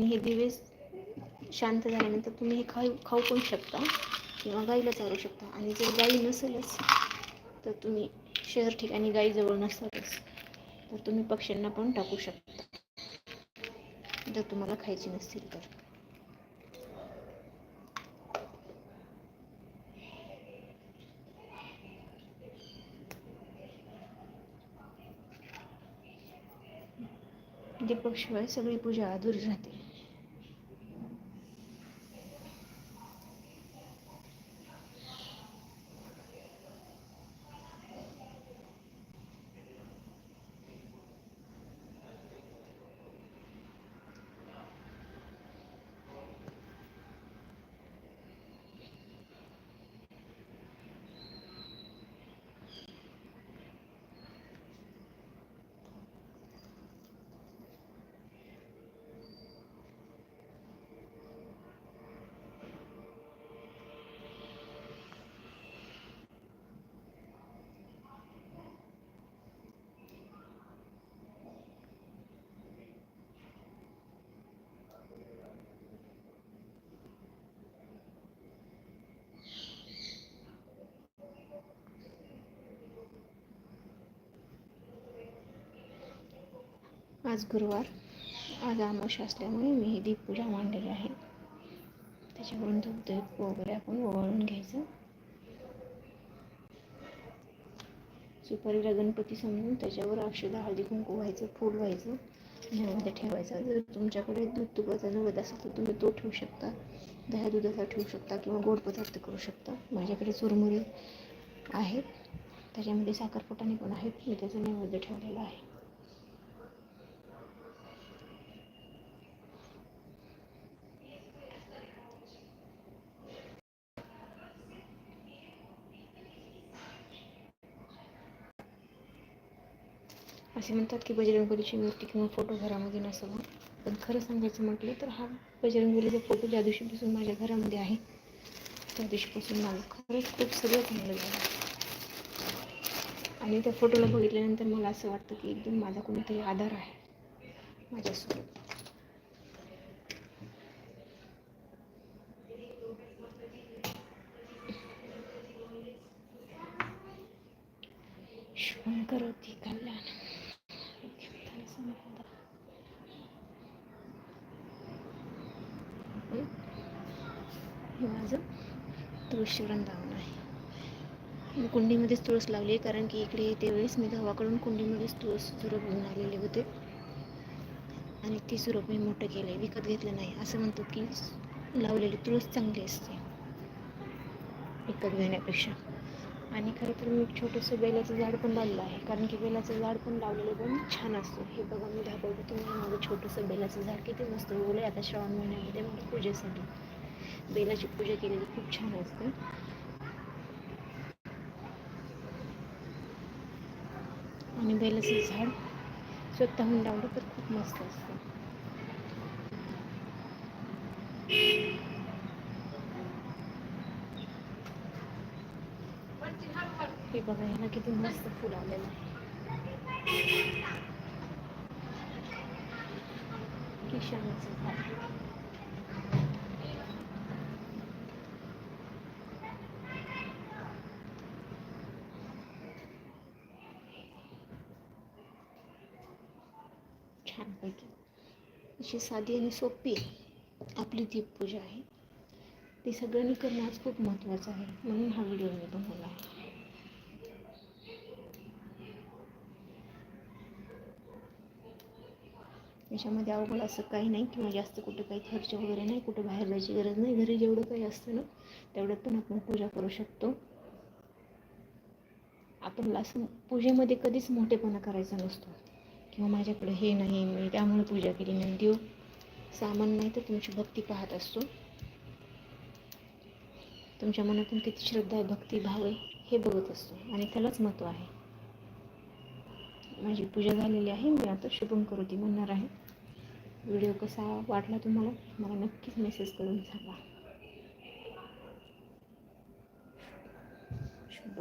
आणि हे दिवे शांत झाल्यानंतर तुम्ही हे खाऊ खाऊ पण शकता किंवा गाईला चालू शकता. आणि जर गाई नसेलच तर तुम्ही शहर ठिकाणी गाईजवळ नसतातच तर तुम्ही पक्ष्यांना पण टाकू शकता. जर तुम्हाला खायची नसतील तर. म्हणजे दीपकशिवाय सगळी पूजा अधुरी राहते. आज गुरुवार. आज आमोश असल्यामुळे मी ही दीपपूजा मांडलेली आहे. त्याच्यावरून धूप वगैरे आपण ओवाळून घ्यायचं. सुपारीला गणपती समजून त्याच्यावर अक्षदा हळदी कुंकू व्हायचं फूल व्हायचं. ह्यामध्ये ठेवायचं. जर तुमच्याकडे दूध तुपाचा नवत असेल तर तुम्ही तो ठेवू शकता. दह्या दुधाचा ठेवू शकता किंवा गोड पदार्थ करू शकता. माझ्याकडे चुरमुरी आहेत. त्याच्यामध्ये साखरपुटाने पण आहेत. मी त्याचा नैवेद्य ठेवलेला आहे. असे म्हणतात की बजरंगबलीची मूर्ती किंवा फोटो घरामध्ये नसावा. पण खरं सांगायचं म्हटलं तर हा बजरंगबलीचा फोटो ज्या दिवशीपासून माझ्या घरामध्ये आहे त्या दिवशीपासून मला खरंच खूप सगळं चांगलं झालं. आणि त्या फोटोला बघितल्यानंतर मला असं वाटतं की एकदम माझा कोणीतरी आधार आहे माझ्यासोबत शुभं करोति हे माझं तुळशी वृंदावन आहे. मी कुंडीमध्येच तुळस लावली आहे कारण की इकडे येते वेळेस मी गावाकडून कुंडीमध्येच तुळस सुरप घेऊन आलेले होते. आणि ती सुरप मी मोठं केलं आहे विकत घेतलं नाही असं म्हणतात की लावलेली तुळस चांगली असते. विकत घेण्यापेक्षा. आणि खरं तर मी छोटंसं बेलाचं झाड पण लावलं आहे कारण की बेलाचं झाड पण लावलेलं पण छान असतं. हे बघा मी दाखवतो तुम्हाला माझं छोटंसं बेलाचं झाड किती मस्त उगवलं आहे. आता श्रावण महिन्यामध्ये मला पूजेसाठी बेलाची पूजा केलेली खूप छान असते. आणि बेलाचं झाड स्वतःहून लावलं तर खूप मस्त असतं. हे बघा ह्याला किती मस्त फुल आलेलं आहे. किशाचं झाड. छानपैकी. अशी साधी आणि सोपी आपली दीपपूजा आहे. ती सगळ्यांनी करणं आज खूप महत्त्वाचं आहे. म्हणून हा व्हिडिओ मी बनवला आहे. याच्यामध्ये अवघड असं काही नाही किंवा जास्त कुठं काही खर्च वगैरे नाही कुठं बाहेर जायची गरज नाही. घरी जेवढं काही असतं ना तेवढ्यात पण आपण पूजा करू शकतो. आपण असं पूजेमध्ये कधीच मोठेपणा करायचा नसतो. किंवा माझ्याकडे हे नाही मी त्यामुळे पूजा केली नाही. देव सामान नाही तर तुमची भक्ती पाहत असतो. तुमच्या मनातून किती श्रद्धा आहे भक्ती भाव आहे हे बघत असतो. आणि त्यालाच महत्त्व आहे. माझी पूजा झालेली आहे मी आता शुभम करोती म्हणणार आहे. व्हिडिओ कसा वाटला तुम्हाला मला नक्कीच मेसेज करून सांगा. शुभ